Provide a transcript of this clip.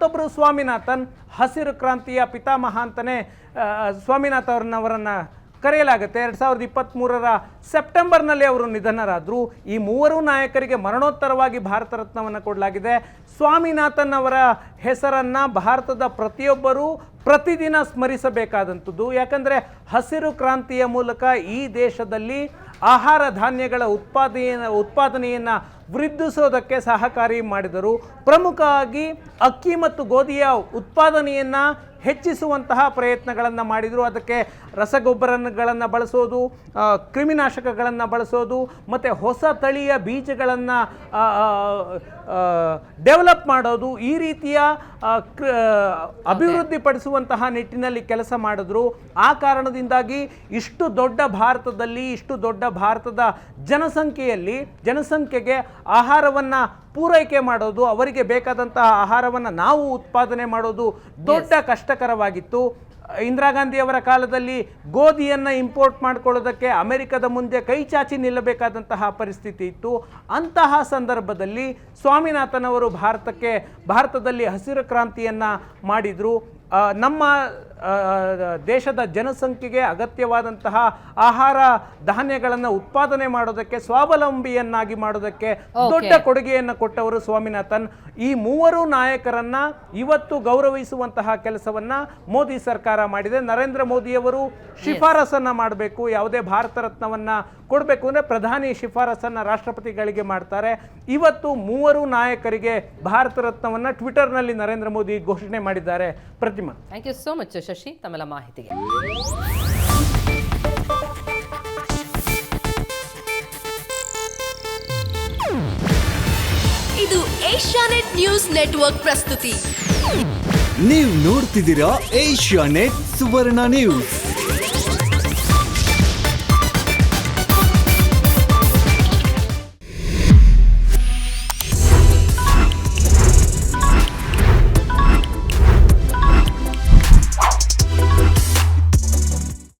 ಮತ್ತೊಬ್ಬರು ಸ್ವಾಮಿನಾಥನ್, ಹಸಿರು ಕ್ರಾಂತಿಯ ಪಿತಾಮಹ ಅಂತಲೇ ಸ್ವಾಮಿನಾಥ್ ಅವ್ರನ್ನವರನ್ನು ಕರೆಯಲಾಗುತ್ತೆ. ಎರಡು ಸಾವಿರದ ಇಪ್ಪತ್ತ್ಮೂರರ ಸೆಪ್ಟೆಂಬರ್ನಲ್ಲಿ ಅವರು ನಿಧನರಾದರು. ಈ ಮೂವರು ನಾಯಕರಿಗೆ ಮರಣೋತ್ತರವಾಗಿ ಭಾರತ ರತ್ನವನ್ನು ಕೊಡಲಾಗಿದೆ. ಸ್ವಾಮಿನಾಥನ್ ಅವರ ಹೆಸರನ್ನು ಭಾರತದ ಪ್ರತಿಯೊಬ್ಬರೂ ಪ್ರತಿದಿನ ಸ್ಮರಿಸಬೇಕಾದಂಥದ್ದು. ಯಾಕಂದರೆ ಹಸಿರು ಕ್ರಾಂತಿಯ ಮೂಲಕ ಈ ದೇಶದಲ್ಲಿ ಆಹಾರ ಧಾನ್ಯಗಳ ಉತ್ಪಾದನೆಯ ಉತ್ಪಾದನೆಯನ್ನು ವೃದ್ಧಿಸೋದಕ್ಕೆ ಸಹಕಾರಿ ಮಾಡಿದರು ಪ್ರಮುಖವಾಗಿ ಅಕ್ಕಿ ಮತ್ತು ಗೋಧಿಯ ಉತ್ಪಾದನೆಯನ್ನು ಹೆಚ್ಚಿಸುವಂತಹ ಪ್ರಯತ್ನಗಳನ್ನು ಮಾಡಿದರು. ಅದಕ್ಕೆ ರಸಗೊಬ್ಬರಗಳನ್ನು ಬಳಸೋದು ಕ್ರಿಮಿನಾಶಕಗಳನ್ನು ಬಳಸೋದು, ಮತ್ತು ಹೊಸ ತಳಿಯ ಬೀಜಗಳನ್ನು ಡೆವಲಪ್ ಮಾಡೋದು, ಈ ರೀತಿಯ ಅಭಿವೃದ್ಧಿಪಡಿಸುವಂತಹ ನಿಟ್ಟಿನಲ್ಲಿ ಕೆಲಸ ಮಾಡಿದ್ರು. ಆ ಕಾರಣದಿಂದಾಗಿ ಇಷ್ಟು ದೊಡ್ಡ ಭಾರತದಲ್ಲಿ, ಇಷ್ಟು ದೊಡ್ಡ ಭಾರತದ ಜನಸಂಖ್ಯೆಯಲ್ಲಿ, ಜನಸಂಖ್ಯೆಗೆ ಆಹಾರವನ್ನು ಪೂರೈಕೆ ಮಾಡೋದು ಅವರಿಗೆ ಬೇಕಾದಂತಹ ಆಹಾರವನ್ನು ನಾವು ಉತ್ಪಾದನೆ ಮಾಡೋದು ದೊಡ್ಡ ಕಷ್ಟಕರವಾಗಿತ್ತು. ಇಂದಿರಾ ಗಾಂಧಿಯವರ ಕಾಲದಲ್ಲಿ ಗೋಧಿಯನ್ನು ಇಂಪೋರ್ಟ್ ಮಾಡಿಕೊಳ್ಳೋದಕ್ಕೆ ಅಮೆರಿಕದ ಮುಂದೆ ಕೈ ಚಾಚಿ ನಿಲ್ಲಬೇಕಾದಂತಹ ಪರಿಸ್ಥಿತಿ ಇತ್ತು. ಅಂತಹ ಸಂದರ್ಭದಲ್ಲಿ ಸ್ವಾಮಿನಾಥನ್ ಅವರು ಭಾರತಕ್ಕೆ ಭಾರತದಲ್ಲಿ ಹಸಿರು ಕ್ರಾಂತಿಯನ್ನು ಮಾಡಿದರು. ನಮ್ಮ ದೇಶದ ಜನಸಂಖ್ಯೆಗೆ ಅಗತ್ಯವಾದಂತಹ ಆಹಾರ ಧಾನ್ಯಗಳನ್ನು ಉತ್ಪಾದನೆ ಮಾಡೋದಕ್ಕೆ ಸ್ವಾವಲಂಬಿಯನ್ನಾಗಿ ಮಾಡೋದಕ್ಕೆ ದೊಡ್ಡ ಕೊಡುಗೆಯನ್ನು ಕೊಟ್ಟವರು ಸ್ವಾಮಿನಾಥನ್. ಈ ಮೂವರು ನಾಯಕರನ್ನ ಇವತ್ತು ಗೌರವಿಸುವಂತಹ ಕೆಲಸವನ್ನ ಮೋದಿ ಸರ್ಕಾರ ಮಾಡಿದೆ. ನರೇಂದ್ರ ಮೋದಿಯವರು ಶಿಫಾರಸನ್ನ ಮಾಡಬೇಕು. ಯಾವುದೇ ಭಾರತ ರತ್ನವನ್ನ ಕೊಡಬೇಕು ಅಂದ್ರೆ ಪ್ರಧಾನಿ ಶಿಫಾರಸನ್ನ ರಾಷ್ಟ್ರಪತಿಗಳಿಗೆ ಮಾಡ್ತಾರೆ. ಇವತ್ತು ಮೂವರು ನಾಯಕರಿಗೆ ಭಾರತ ರತ್ನವನ್ನ ಟ್ವಿಟರ್ನಲ್ಲಿ ನರೇಂದ್ರ ಮೋದಿ ಘೋಷಣೆ ಮಾಡಿದ್ದಾರೆ. Pratima. Thank you so much Shashi ತಮ್ಮೆಲ್ಲ ಮಾಹಿತಿಗೆ. ಇದು ಏಷ್ಯಾನೆಟ್ ನ್ಯೂಸ್ ನೆಟ್ವರ್ಕ್ ಪ್ರಸ್ತುತಿ. ನೀವು ನೋಡ್ತಿದ್ದೀರಾ ಏಷ್ಯಾ ನೆಟ್ ಸುವರ್ಣ ನ್ಯೂಸ್.